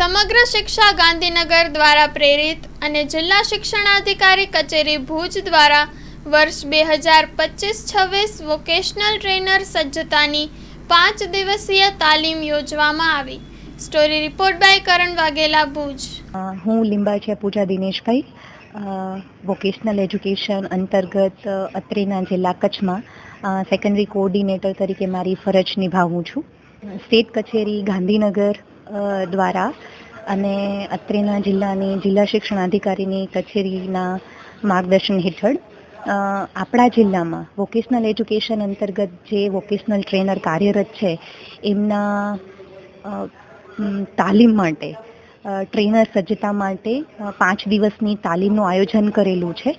સમગ્ર શિક્ષા ગાંધીનગર દ્વારા પ્રેરિત અને જિલ્લા શિક્ષણાધિકારી કચેરી ભુજ દ્વારા વર્ષ બે હજાર પચીસ છવ્વીસ વોકેશનલ ટ્રેનર સજ્જતાની પાંચ દિવસીય તાલીમ યોજવામાં આવી. Story report by Karan Vaghela, Bhuj. હું હું છે પૂજા દિનેશભાઈ. વોકેશનલ એજ્યુકેશન અંતર્ગત અત્રેના જિલ્લા કચ્છમાં સેકન્ડરી કોઓર્ડિનેટર તરીકે મારી ફરજ નિભાવું છું. સ્ટેટ કચેરી ગાંધીનગર દ્વારા અને અત્રેના જિલ્લાની જિલ્લા શિક્ષણાધિકારીની કચેરીના માર્ગદર્શન હેઠળ આપણા જિલ્લામાં વોકેશનલ એજ્યુકેશન અંતર્ગત જે વોકેશનલ ટ્રેનર કાર્યરત છે, એમના તાલીમ માટે ટ્રેનર સજ્જતા માટે પાંચ દિવસની તાલીમનું આયોજન કરેલું છે.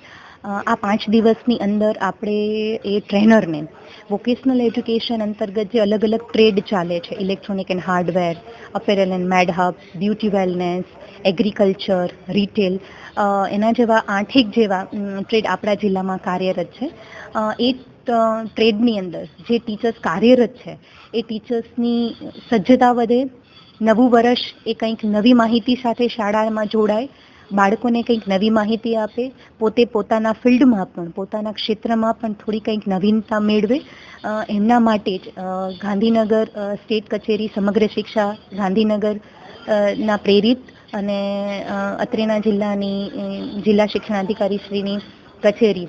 આ પાંચ દિવસની અંદર આપણે એ ટ્રેનરને વોકેશનલ એજ્યુકેશન અંતર્ગત જે અલગ અલગ ટ્રેડ ચાલે છે electronic and hardware apparel and made hub beauty wellness agriculture retail એના જેવા આઠેક જેવા ટ્રેડ આપણા જિલ્લામાં કાર્યરત છે. એ ટ્રેડની અંદર જે ટીચર્સ કાર્યરત છે, એ ટીચર્સની સજ્જતા વધે, નવું વર્ષ એ કંઈક નવી માહિતી સાથે શાળામાં જોડાય બાળકોને કંઈક નવી માહિતી આપે, પોતે પોતાના ફિલ્ડમાં પણ, પોતાના ક્ષેત્રમાં પણ થોડી કંઈક નવીનતા મેળવે. એમના માટે જ ગાંધીનગર સ્ટેટ કચેરી, સમગ્ર શિક્ષા ગાંધીનગર ના પ્રેરિત અને અત્રેના જિલ્લાની જિલ્લા શિક્ષણાધિકારી શ્રીની કચેરી.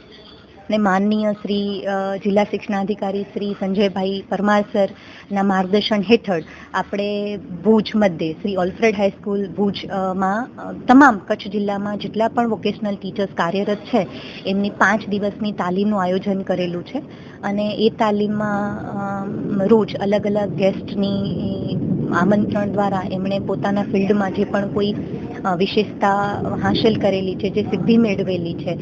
ને માનનીય શ્રી જિલ્લા શિક્ષણાધિકારી શ્રી સંજયભાઈ પરમાર સરના માર્ગદર્શન હેઠળ આપણે ભુજ મધ્યે શ્રી ઓલ્ફ્રેડ હાઈસ્કૂલ ભુજમાં તમામ કચ્છ જિલ્લામાં જેટલા પણ વોકેશનલ ટીચર્સ કાર્યરત છે, એમની પાંચ દિવસની તાલીમનું આયોજન કરેલું છે. અને એ તાલીમમાં રોજ અલગ અલગ ગેસ્ટની આમંત્રણ દ્વારા એમણે પોતાના ફિલ્ડમાં જે પણ કોઈ વિશેષતા હાંસલ કરેલી છે, જે સિદ્ધિ મેળવેલી છે.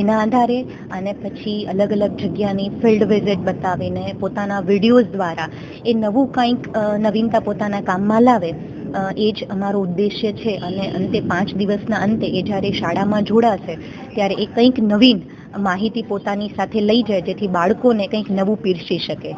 એના આધારે અને પછી અલગ અલગ જગ્યાની ફિલ્ડ વિઝિટ બતાવીને પોતાના વિડીયોઝ દ્વારા એ નવું કંઈક નવીનતા પોતાના કામમાં લાવે. એ જ અમારો ઉદ્દેશ્ય છે અને અંતે પાંચ દિવસના અંતે એ જ્યારે શાળામાં જોડાશે, ત્યારે એ કંઈક નવીન માહિતી પોતાની સાથે લઈ જાય, જેથી બાળકોને કંઈક નવું પીરસી શકે.